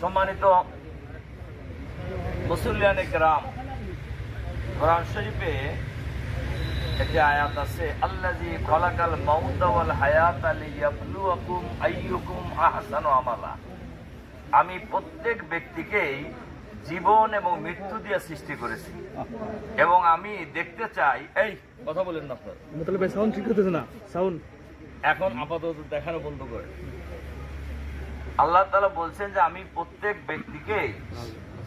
সম্মানিত মুসল্লিয়ান গ্রাম কোরআন শরীফে একটি আয়াত আছে আল্লাজি খলাকাল মাউতা ওয়াল হায়াত লিয়াবলুয়াকুম আইয়ুকুম আহসানু আমালা। আমি প্রত্যেক ব্যক্তিকেই জীবন এবং মৃত্যু দিয়ে সৃষ্টি করেছি। এবং আমি দেখতে চাই এই কথা বলেন না আপনার। সাউন্ড ঠিক হতেছে না। সাউন্ড এখন আপাতত দেখানো বন্ধ করে। আল্লাহ তালা বলছেন যে আমি প্রত্যেক ব্যক্তিকে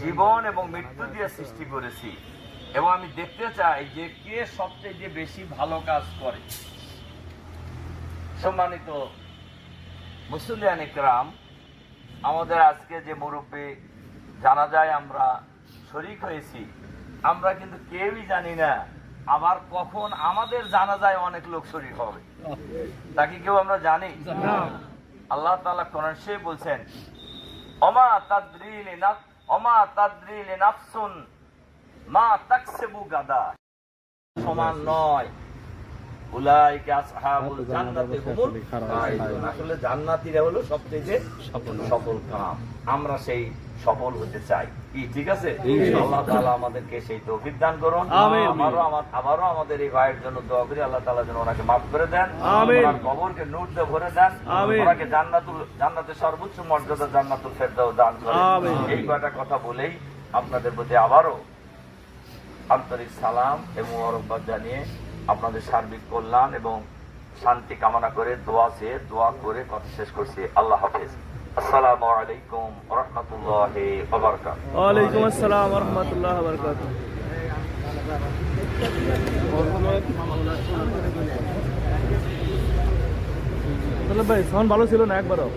জীবন এবং মৃত্যু দিয়ে সৃষ্টি করেছি এবং আমি দেখতে চাই যে কে সবচেয়ে যে বেশি ভালো কাজ করে। সম্মানিত মুসলিয়ান ইকরাম, আমাদের আজকে যে মুরব্বী জানা যায় আমরা শরিক হয়েছি, আমরা কিন্তু কেউই জানি না আবার কখন আমাদের জানা যায় অনেক লোক শরিক হবে। তাকে কেউ আমরা জানি। আল্লাহ তাআলা কোরআন সে বলছেন, অমা তাদরিলি অমা তাদরিলি নাফসুন মা তাকসিবু গাদা। সমান নয়। উলাইকা আসহাবুল জান্নাতি হুমুল আসলে জান্নাতীরা হলো সবচেয়ে সফল কাম। আমরা সেই সফল হতে চাই। কি ঠিক আছে? আল্লাহ তাআলা আমাদেরকে সেই তৌফিক দান করুন। আমারও আমার আবারও আমাদের এই ভাইয়ের জন্য দোয়া করি। আল্লাহ তাআলা যেন ওনাকে মাফ করে দেন। ওনার কবরকে নূর দিয়ে ভরে দেন। ওনাকে জান্নাতুল জান্নাতের সর্বোচ্চ মর্যাদা জান্নাতুল ফেরদাও দান করেন। এই কয়টা কথা বলেই আপনাদের প্রতি আবারও আন্তরিক সালাম এবং অরব্বাদ জানিয়ে আপনাদের সার্বিক কল্যাণ এবং শান্তি কামনা করে দোয়া চেয়ে দোয়া করে কথা শেষ করছি। আল্লাহ হাফেজ। আসসালামু আলাইকুম রহমতুল্লাহ ওয়ালাইকুম আসসালাম রাহমাতুল্লাহি বারাকাতুহু ভাই, সাউন্ড ভালো ছিল না একবারও?